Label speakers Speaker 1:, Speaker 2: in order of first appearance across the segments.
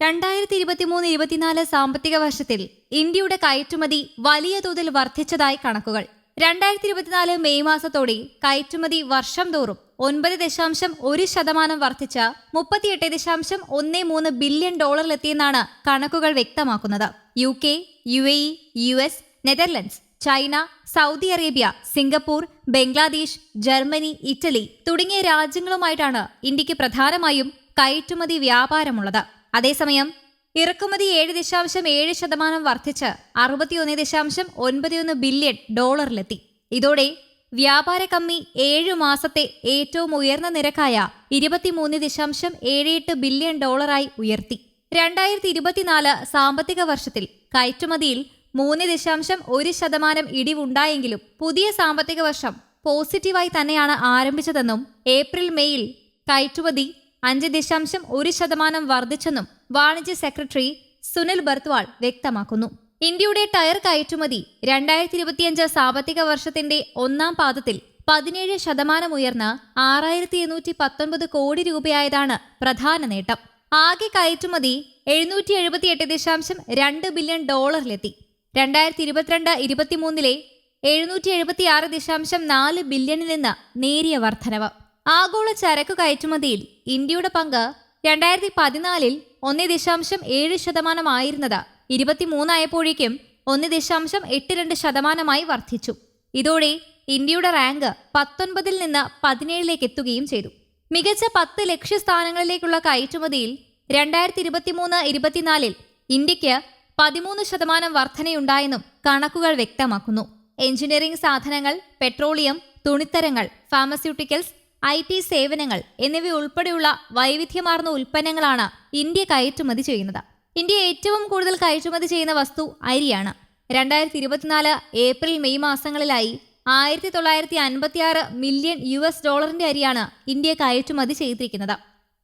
Speaker 1: രണ്ടായിരത്തി ഇരുപത്തിമൂന്ന് ഇരുപത്തിനാല് സാമ്പത്തിക വർഷത്തിൽ ഇന്ത്യയുടെ കയറ്റുമതി വലിയ തോതിൽ വർദ്ധിച്ചതായി കണക്കുകൾ. രണ്ടായിരത്തി ഇരുപത്തിനാല് മെയ് മാസത്തോടെ കയറ്റുമതി വർഷം തോറും ഒൻപത് ദശാംശം ഒരു ശതമാനം വർദ്ധിച്ച മുപ്പത്തിയെട്ട് ദശാംശം ഒന്ന് മൂന്ന് ബില്യൺ ഡോളറിലെത്തിയെന്നാണ് കണക്കുകൾ വ്യക്തമാക്കുന്നത്. U K U A E U S Netherlands China Saudi Arabia Singapore Bangladesh Germany Italy തുടങ്ങിയ രാജ്യങ്ങളുമായിട്ടാണ് ഇന്ത്യയ്ക്ക് പ്രധാനമായും കയറ്റുമതി വ്യാപാരമുള്ളത്. അതേസമയം ഇറക്കുമതി ഏഴ് ദശാംശം ഏഴ് ശതമാനം വർദ്ധിച്ച് അറുപത്തിയൊന്ന് ദശാംശം ഒൻപത്തിയൊന്ന് ബില്യൺ ഡോളറിലെത്തി. ഇതോടെ വ്യാപാര കമ്മി ഏഴു മാസത്തെ ഏറ്റവും ഉയർന്ന നിരക്കായ ഇരുപത്തിമൂന്ന് ദശാംശം ഏഴ് എട്ട് ബില്യൺ ഡോളറായി ഉയർത്തി. രണ്ടായിരത്തി ഇരുപത്തിനാല് സാമ്പത്തിക വർഷത്തിൽ കയറ്റുമതിയിൽ മൂന്ന് ദശാംശം ഒരു ശതമാനം ഇടിവുണ്ടായെങ്കിലും പുതിയ സാമ്പത്തിക വർഷം പോസിറ്റീവായി തന്നെയാണ് ആരംഭിച്ചതെന്നും ഏപ്രിൽ മെയ്യിൽ കയറ്റുമതി അഞ്ച് ദശാംശം ഒരു ശതമാനം വർദ്ധിച്ചെന്നും വാണിജ്യ സെക്രട്ടറി സുനിൽ ബർത്വാൾ വ്യക്തമാക്കുന്നു. ഇന്ത്യയുടെ ടയർ കയറ്റുമതി രണ്ടായിരത്തി ഇരുപത്തിയഞ്ച് സാമ്പത്തിക വർഷത്തിന്റെ ഒന്നാം പാദത്തിൽ പതിനേഴ് ശതമാനം ഉയർന്ന് ആറായിരത്തി എണ്ണൂറ്റി പത്തൊൻപത് കോടി രൂപയായതാണ് പ്രധാന നേട്ടം. ആകെ കയറ്റുമതി എഴുന്നൂറ്റി എഴുപത്തിയെട്ട് ദശാംശം രണ്ട് ബില്യൺ ഡോളറിലെത്തി. രണ്ടായിരത്തി ഇരുപത്തിരണ്ട് ഇരുപത്തിമൂന്നിലെ എഴുന്നൂറ്റി എഴുപത്തിയാറ് ദശാംശം നാല് ബില്യണിൽ നിന്ന് നേരിയ വർധനവ്. ആഗോള ചരക്ക് കയറ്റുമതിയിൽ ഇന്ത്യയുടെ പങ്ക് രണ്ടായിരത്തി പതിനാലിൽ ഒന്ന് ദശാംശം ഏഴ് ശതമാനമായിരുന്നത്. ഇരുപത്തിമൂന്നായപ്പോഴേക്കും ഒന്ന് ദശാംശം എട്ട് രണ്ട് ശതമാനമായി വർദ്ധിച്ചു. ഇതോടെ ഇന്ത്യയുടെ റാങ്ക് പത്തൊൻപതിൽ നിന്ന് പതിനേഴിലേക്ക് എത്തുകയും ചെയ്തു. മികച്ച പത്ത് ലക്ഷ്യസ്ഥാനങ്ങളിലേക്കുള്ള കയറ്റുമതിയിൽ രണ്ടായിരത്തി ഇരുപത്തിമൂന്ന് ഇരുപത്തിനാലിൽ ഇന്ത്യയ്ക്ക് പതിമൂന്ന് ശതമാനം വർധനയുണ്ടായെന്നും കണക്കുകൾ വ്യക്തമാക്കുന്നു. എഞ്ചിനീയറിംഗ് സാധനങ്ങൾ പെട്രോളിയം തുണിത്തരങ്ങൾ ഫാർമസ്യൂട്ടിക്കൽസ് ഐ ടി സേവനങ്ങൾ എന്നിവയുൾപ്പെടെയുള്ള വൈവിധ്യമാർന്ന ഉൽപ്പന്നങ്ങളാണ് ഇന്ത്യ കയറ്റുമതി ചെയ്യുന്നത്. ഇന്ത്യ ഏറ്റവും കൂടുതൽ കയറ്റുമതി ചെയ്യുന്ന വസ്തു അരിയാണ്. രണ്ടായിരത്തി ഇരുപത്തിനാല് ഏപ്രിൽ മെയ് മാസങ്ങളിലായി ആയിരത്തി തൊള്ളായിരത്തി അൻപത്തിയാറ് മില്യൺ യു എസ് ഡോളറിന്റെ അരിയാണ് ഇന്ത്യ കയറ്റുമതി ചെയ്തിരിക്കുന്നത്.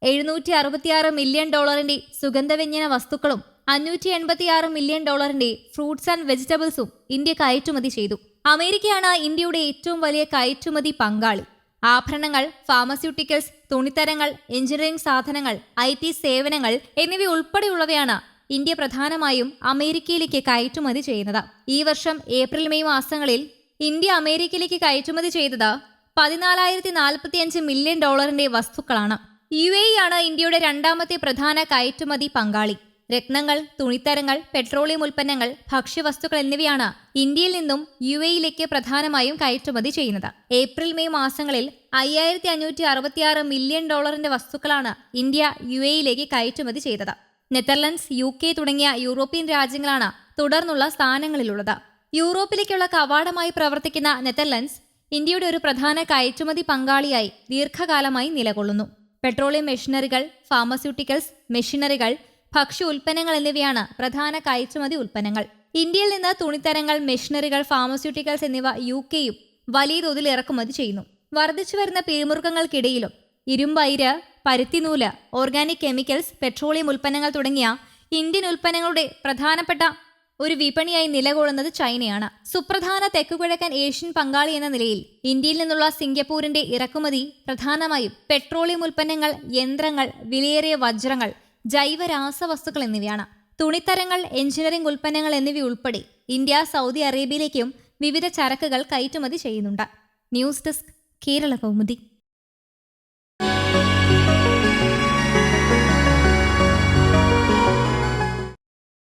Speaker 1: എഴുന്നൂറ്റി അറുപത്തിയാറ് മില്യൺ ഡോളറിന്റെ സുഗന്ധവ്യഞ്ജന വസ്തുക്കളും അഞ്ഞൂറ്റി എൺപത്തിയാറ് മില്യൺ ഡോളറിന്റെ ഫ്രൂട്ട്സ് ആൻഡ് വെജിറ്റബിൾസും ഇന്ത്യ കയറ്റുമതി ചെയ്തു. അമേരിക്കയാണ് ഇന്ത്യയുടെ ഏറ്റവും വലിയ കയറ്റുമതി പങ്കാളി. ആഭരണങ്ങൾ ഫാർമസ്യൂട്ടിക്കൽസ് തുണിത്തരങ്ങൾ എഞ്ചിനീയറിംഗ് സാധനങ്ങൾ ഐ ടി സേവനങ്ങൾ എന്നിവ ഉൾപ്പെടെയുള്ളവയാണ് ഇന്ത്യ പ്രധാനമായും അമേരിക്കയിലേക്ക് കയറ്റുമതി ചെയ്യുന്നത്. ഈ വർഷം ഏപ്രിൽ മെയ് മാസങ്ങളിൽ ഇന്ത്യ അമേരിക്കയിലേക്ക് കയറ്റുമതി ചെയ്തത് പതിനാലായിരത്തി നാൽപ്പത്തിയഞ്ച് മില്യൺ ഡോളറിന്റെ വസ്തുക്കളാണ്. യു എ ആണ് ഇന്ത്യയുടെ രണ്ടാമത്തെ പ്രധാന കയറ്റുമതി പങ്കാളി. രത്നങ്ങൾ തുണിത്തരങ്ങൾ പെട്രോളിയം ഉൽപ്പന്നങ്ങൾ ഭക്ഷ്യവസ്തുക്കൾ എന്നിവയാണ് ഇന്ത്യയിൽ നിന്നും യു എയിലേക്ക് പ്രധാനമായും കയറ്റുമതി ചെയ്യുന്നത്. ഏപ്രിൽ മെയ് മാസങ്ങളിൽ അയ്യായിരത്തി അഞ്ഞൂറ്റി അറുപത്തിയാറ് മില്യൺ ഡോളറിന്റെ വസ്തുക്കളാണ് ഇന്ത്യ യു എയിലേക്ക് കയറ്റുമതി ചെയ്തത്. നെതർലൻഡ്സ് യു കെ തുടങ്ങിയ യൂറോപ്യൻ രാജ്യങ്ങളാണ് തുടർന്നുള്ള സ്ഥാനങ്ങളിലുള്ളത്. യൂറോപ്പിലേക്കുള്ള കവാടമായി പ്രവർത്തിക്കുന്ന നെതർലൻഡ്സ് ഇന്ത്യയുടെ ഒരു പ്രധാന കയറ്റുമതി പങ്കാളിയായി ദീർഘകാലമായി നിലകൊള്ളുന്നു. പെട്രോളിയം മെഷീനറികൾ ഫാർമസ്യൂട്ടിക്കൽസ് മെഷീനറികൾ ഭക്ഷ്യ ഉൽപ്പന്നങ്ങൾ എന്നിവയാണ് പ്രധാന കയറ്റുമതി ഉൽപ്പന്നങ്ങൾ. ഇന്ത്യയിൽ നിന്ന് തുണിത്തരങ്ങൾ മെഷീനറികൾ ഫാർമസ്യൂട്ടിക്കൽസ് എന്നിവ യു കെയും വലിയ തോതിൽ ഇറക്കുമതി ചെയ്യുന്നു. വർദ്ധിച്ചു വരുന്ന പിരിമുറുക്കങ്ങൾക്കിടയിലും ഇരുമ്പയിര് പരുത്തിനൂൽ ഓർഗാനിക് കെമിക്കൽസ് പെട്രോളിയം ഉൽപ്പന്നങ്ങൾ തുടങ്ങിയ ഇന്ത്യൻ ഉൽപ്പന്നങ്ങളുടെ പ്രധാനപ്പെട്ട ഒരു വിപണിയായി നിലകൊള്ളുന്നത് ചൈനയാണ്. സുപ്രധാന തെക്കുകിഴക്കൻ ഏഷ്യൻ പങ്കാളി എന്ന നിലയിൽ ഇന്ത്യയിൽ നിന്നുള്ള സിംഗപ്പൂരിന്റെ ഇറക്കുമതി പ്രധാനമായും പെട്രോളിയം ഉൽപ്പന്നങ്ങൾ യന്ത്രങ്ങൾ വിലയേറിയ വജ്രങ്ങൾ ജൈവ രാസവസ്തുക്കൾ എന്നിവയാണ്. തുണിത്തരങ്ങൾ എഞ്ചിനീയറിംഗ് ഉൽപ്പന്നങ്ങൾ എന്നിവ ഉൾപ്പെടെ ഇന്ത്യ സൗദി അറേബ്യയിലേക്കും വിവിധ ചരക്കുകൾ കയറ്റുമതി ചെയ്യുന്നുണ്ട്. News desk Kerala Kaumudi.